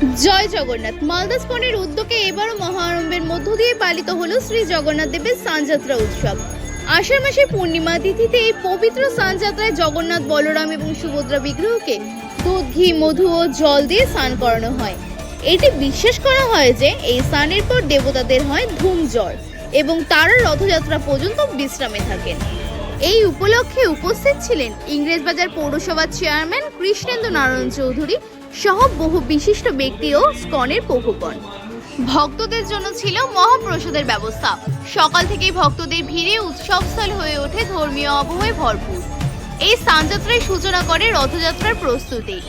জয় জগন্নাথ। মালদা স্পনের উদ্যোগে এবারও মহারম্ভের মধ্য দিয়ে পালিত হলো শ্রী জগন্নাথ দেবের স্নানযাত্রা উৎসব। আষাঢ় মাসের পূর্ণিমা তিথিতে এই পবিত্র স্নানযাত্রায় জগন্নাথ, বলরাম এবং সুভদ্রা বিগ্রহকে দুধ, ঘি, মধু ও জল দিয়ে স্নান করানো হয়। এটি বিশ্বাস করা হয় যে এই স্নানের পর দেবতাদের হয় ধূম জ্বর এবং তারা রথযাত্রা পর্যন্ত বিশ্রামে থাকেন। এই উপলক্ষে উপস্থিত ছিলেন ইংরেজবাজার পৌরসভার চেয়ারম্যান কৃষ্ণেন্দ্র নারায়ণ চৌধুরী সহ বহু বিশিষ্ট ব্যক্তি ও স্কনের প্রভুগণ ভক্তদের জন্য ছিল মহাপ্রসাদের ব্যবস্থা। সকাল থেকেই ভক্তদের ভিড়ে উৎসবস্থল হয়ে ওঠে ধর্মীয় আবহে ভরপুর। এই স্থানযাত্রায় সূচনা করে রথযাত্রার প্রস্তুতি।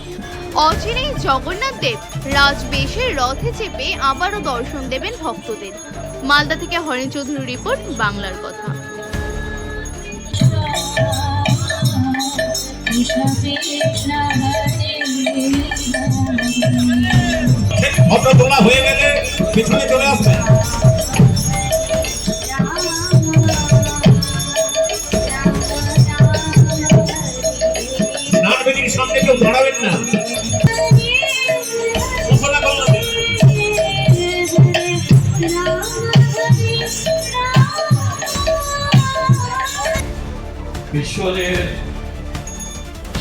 অচিরেই জগন্নাথ দেব রাজবেশে রথে চেপে আবারও দর্শন দেবেন ভক্তদের। মালদা থেকে হরেন চৌধুরী রিপোর্ট, বাংলার কথা। অটো তোলা হয়ে গেলে পিছনে চলে আসবে। সামনে না।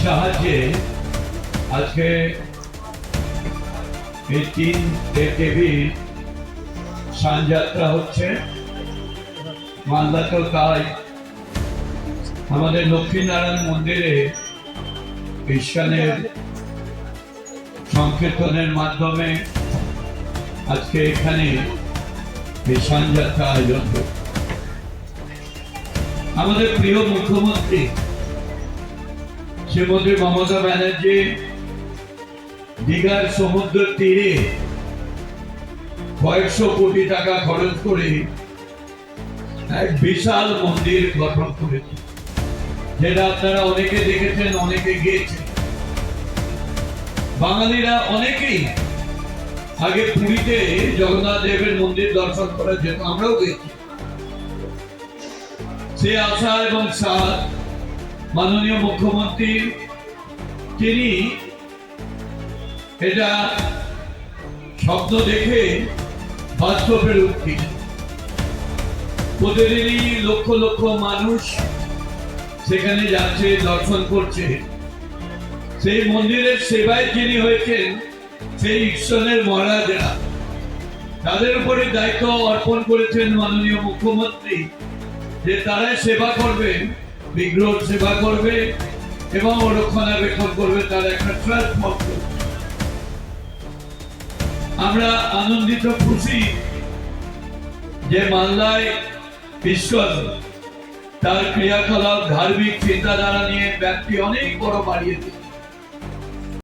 সাহায্যে আজকে এই তিন সানযাত্রা হচ্ছে। তাই আমাদের লক্ষ্মীনারায়ণ মন্দিরে সংকীর্তনের মাধ্যমে আজকে এখানে এই সানযাত্রা আয়োজন আমাদের প্রিয় মুখ্যমন্ত্রী শ্রীমতী মমতা ব্যানার্জি দীঘার সমুদ্র তীরে কয়েকশো কোটি টাকা খরচ করে এক বিশাল মন্দির গঠন করেছে। যেটা আপনারা অনেকে দেখেছেন, অনেকে গিয়েছেন। বাঙালিরা অনেকেই আগে পুরীতে জগন্নাথ দেবের মন্দির দর্শন করার জন্য আমরাও গেছি সে আশা এবং সাত মাননীয় মুখ্যমন্ত্রী, তিনি এটা স্বপ্ন দেখে বাস্তবে রূপ দিলেন প্রতিদিনই লক্ষ লক্ষ মানুষ সেখানে যাচ্ছে, দর্শন করছে। সেই মন্দিরের সেবায় যিনি হয়েছেন, সেই ঈশ্বরের মহারাজরা। তাদের উপরে দায়িত্ব অর্পণ করেছেন মাননীয় মুখ্যমন্ত্রী যে তারাই সেবা করবে, বিগ্রহ সেবা করবে এবং রক্ষণাবেক্ষণ করবে, তার একটা ট্রাস্ট ভক্ত আমরা আনন্দিত, খুশি যে মালদায় বিশ্বাস তার ক্রিয়াকলাপ, ধার্মিক চিন্তাধারা নিয়ে ব্যক্তি অনেক বড় বাড়িয়েছে।